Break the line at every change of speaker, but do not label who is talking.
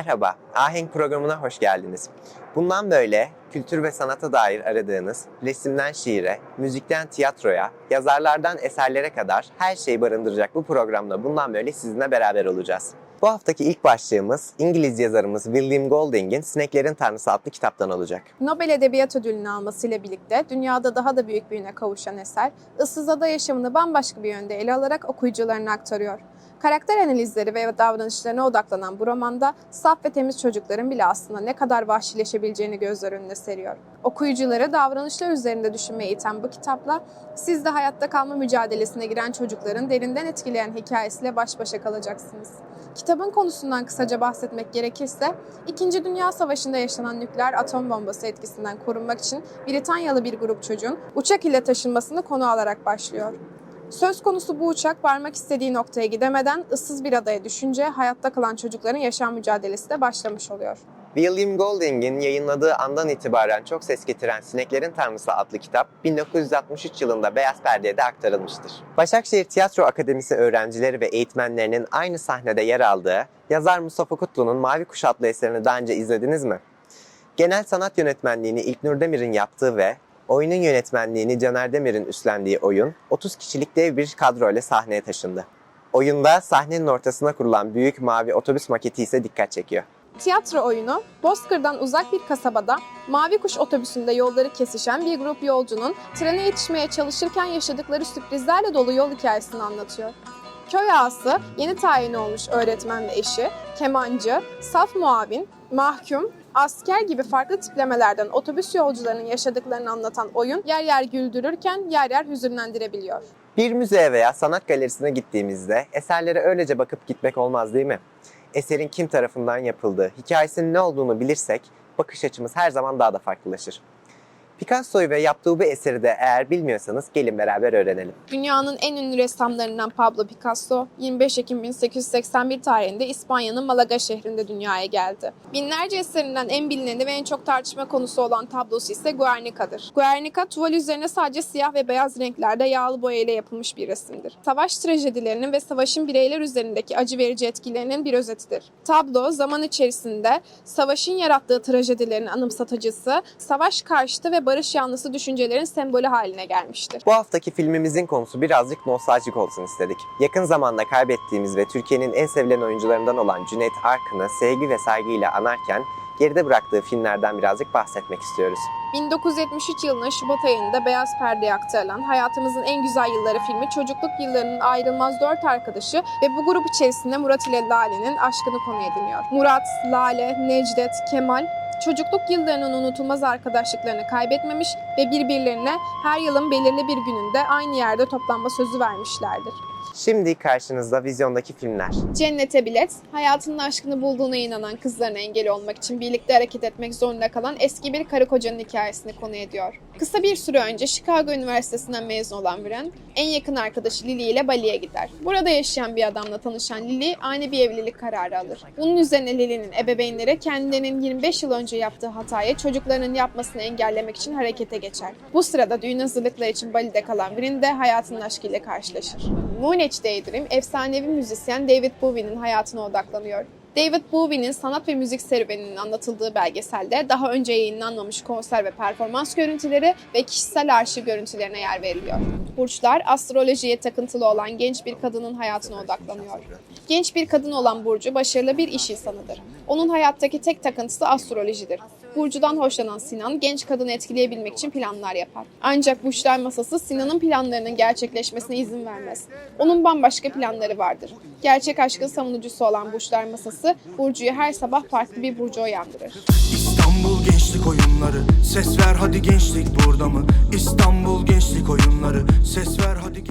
Merhaba, Ahenk programına hoş geldiniz. Bundan böyle kültür ve sanata dair aradığınız resimden şiire, müzikten tiyatroya, yazarlardan eserlere kadar her şeyi barındıracak bu programda bundan böyle sizinle beraber olacağız. Bu haftaki ilk başlığımız İngiliz yazarımız William Golding'in Sineklerin Tanrısı adlı kitaptan olacak.
Nobel Edebiyat Ödülünü almasıyla birlikte dünyada daha da büyük büyüne kavuşan eser, ıssızada yaşamını bambaşka bir yönde ele alarak okuyucularına aktarıyor. Karakter analizleri ve davranışlarına odaklanan bu romanda saf ve temiz çocukların bile aslında ne kadar vahşileşebileceğini gözler önüne seriyor. Okuyucuları davranışlar üzerinde düşünmeye iten bu kitapla siz de hayatta kalma mücadelesine giren çocukların derinden etkileyen hikayesiyle baş başa kalacaksınız. Kitabın konusundan kısaca bahsetmek gerekirse, İkinci Dünya Savaşı'nda yaşanan nükleer atom bombası etkisinden korunmak için Britanyalı bir grup çocuğun uçak ile taşınmasını konu alarak başlıyor. Söz konusu bu uçak varmak istediği noktaya gidemeden ıssız bir adaya düşünce hayatta kalan çocukların yaşam mücadelesi de başlamış oluyor.
William Golding'in yayınladığı andan itibaren çok ses getiren Sineklerin Tanrısı adlı kitap 1963 yılında Beyaz Perde'ye de aktarılmıştır. Başakşehir Tiyatro Akademisi öğrencileri ve eğitmenlerinin aynı sahnede yer aldığı yazar Mustafa Kutlu'nun Mavi Kuş adlı eserini daha önce izlediniz mi? Genel sanat yönetmenliğini İlknur Demir'in yaptığı ve oyunun yönetmenliğini Caner Demir'in üstlendiği oyun 30 kişilik dev bir kadro ile sahneye taşındı. Oyunda sahnenin ortasına kurulan büyük mavi otobüs maketi ise dikkat çekiyor.
Tiyatro oyunu, Bozkır'dan uzak bir kasabada Mavi Kuş otobüsünde yolları kesişen bir grup yolcunun trene yetişmeye çalışırken yaşadıkları sürprizlerle dolu yol hikayesini anlatıyor. Köy ağası, yeni tayin olmuş öğretmen ve eşi, kemancı, saf muavin, mahkum, asker gibi farklı tiplemelerden otobüs yolcularının yaşadıklarını anlatan oyun yer yer güldürürken yer yer hüzünlendirebiliyor.
Bir müzeye veya sanat galerisine gittiğimizde eserlere öylece bakıp gitmek olmaz değil mi? Eserin kim tarafından yapıldığı, hikayesinin ne olduğunu bilirsek bakış açımız her zaman daha da farklılaşır. Picasso'yu ve yaptığı bu eseri de eğer bilmiyorsanız gelin beraber öğrenelim.
Dünyanın en ünlü ressamlarından Pablo Picasso, 25 Ekim 1881 tarihinde İspanya'nın Malaga şehrinde dünyaya geldi. Binlerce eserinden en bilineni ve en çok tartışma konusu olan tablosu ise Guernica'dır. Guernica, tuval üzerine sadece siyah ve beyaz renklerde yağlı boya ile yapılmış bir resimdir. Savaş trajedilerinin ve savaşın bireyler üzerindeki acı verici etkilerinin bir özetidir. Tablo, zaman içerisinde savaşın yarattığı trajedilerin anımsatıcısı, savaş karşıtı ve barış yanlısı düşüncelerin sembolü haline gelmiştir.
Bu haftaki filmimizin konusu birazcık nostaljik olsun istedik. Yakın zamanda kaybettiğimiz ve Türkiye'nin en sevilen oyuncularından olan Cüneyt Arkın'ı sevgi ve saygıyla anarken geride bıraktığı filmlerden birazcık bahsetmek istiyoruz.
1973 yılının Şubat ayında Beyaz Perde'ye aktarılan Hayatımızın En Güzel Yılları filmi çocukluk yıllarının ayrılmaz dört arkadaşı ve bu grup içerisinde Murat ile Lale'nin aşkını konu ediniyor. Murat, Lale, Necdet, Kemal çocukluk yıllarının unutulmaz arkadaşlıklarını kaybetmemiş ve birbirlerine her yılın belirli bir gününde aynı yerde toplanma sözü vermişlerdir.
Şimdi karşınızda vizyondaki filmler.
Cennete bilet, hayatının aşkını bulduğuna inanan kızlarına engel olmak için birlikte hareket etmek zorunda kalan eski bir karı kocanın hikayesini konu ediyor. Kısa bir süre önce Chicago Üniversitesi'nden mezun olan Wren, en yakın arkadaşı Lily ile Bali'ye gider. Burada yaşayan bir adamla tanışan Lily ani bir evlilik kararı alır. Bunun üzerine Lily'nin ebeveynleri kendilerinin 25 yıl önce yaptığı hatayı çocuklarının yapmasını engellemek için harekete geçer. Bu sırada düğün hazırlıkları için Bali'de kalan Wren de hayatının aşkıyla karşılaşır. Moonage Daydream, efsanevi müzisyen David Bowie'nin hayatına odaklanıyor. David Bowie'nin sanat ve müzik serüveninin anlatıldığı belgeselde daha önce yayınlanmamış konser ve performans görüntüleri ve kişisel arşiv görüntülerine yer veriliyor. Burçlar, astrolojiye takıntılı olan genç bir kadının hayatına odaklanıyor. Genç bir kadın olan Burcu başarılı bir iş insanıdır. Onun hayattaki tek takıntısı astrolojidir. Burcu'dan hoşlanan Sinan genç kadını etkileyebilmek için planlar yapar. Ancak Burçlar masası Sinan'ın planlarının gerçekleşmesine izin vermez. Onun bambaşka planları vardır. Gerçek aşkın savunucusu olan Burçlar masası Burcu'yu her sabah farklı bir burcu uyandırır.
İstanbul Gençlik Oyunları Ses ver hadi gençlik burada mı? İstanbul Gençlik Oyunları Ses ver hadi